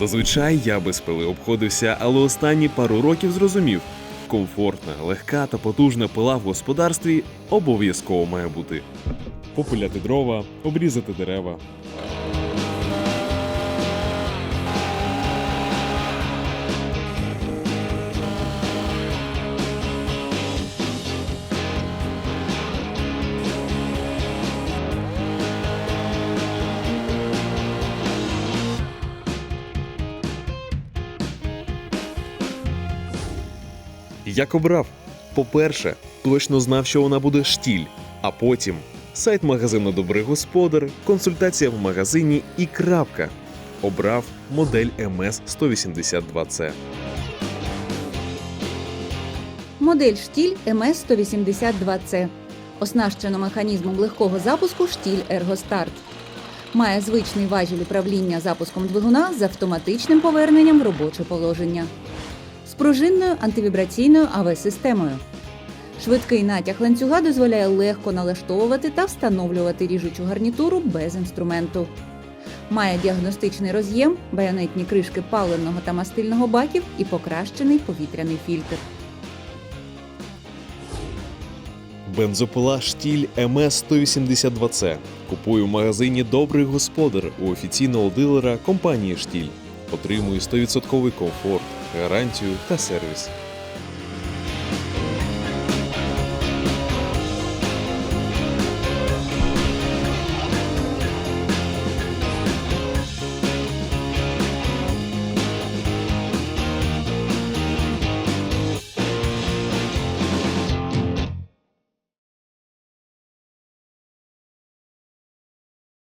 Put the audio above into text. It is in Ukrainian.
Зазвичай я без пили обходився, але останні пару років зрозумів: комфортна, легка та потужна пила в господарстві обов'язково має бути. Попиляти дрова, обрізати дерева. Як обрав? По-перше, точно знав, що вона буде штіль, а потім сайт магазину Добрий Господар, консультація в магазині і крапка. Обрав модель МС 182C. Модель штіль МС-182C. Оснащено механізмом легкого запуску штіль Ергостарт. Має звичний важіль управління запуском двигуна з автоматичним поверненням в робоче положення. З пружинною антивібраційною АВ-системою. Швидкий натяг ланцюга дозволяє легко налаштовувати та встановлювати ріжучу гарнітуру без інструменту. Має діагностичний роз'єм, байонетні кришки паливного та мастильного баків і покращений повітряний фільтр. Бензопила штіль МС 182C. Купую в магазині Добрий Господар у офіційного дилера компанії Штіль. Отримую 100% комфорт, гарантію та сервіс.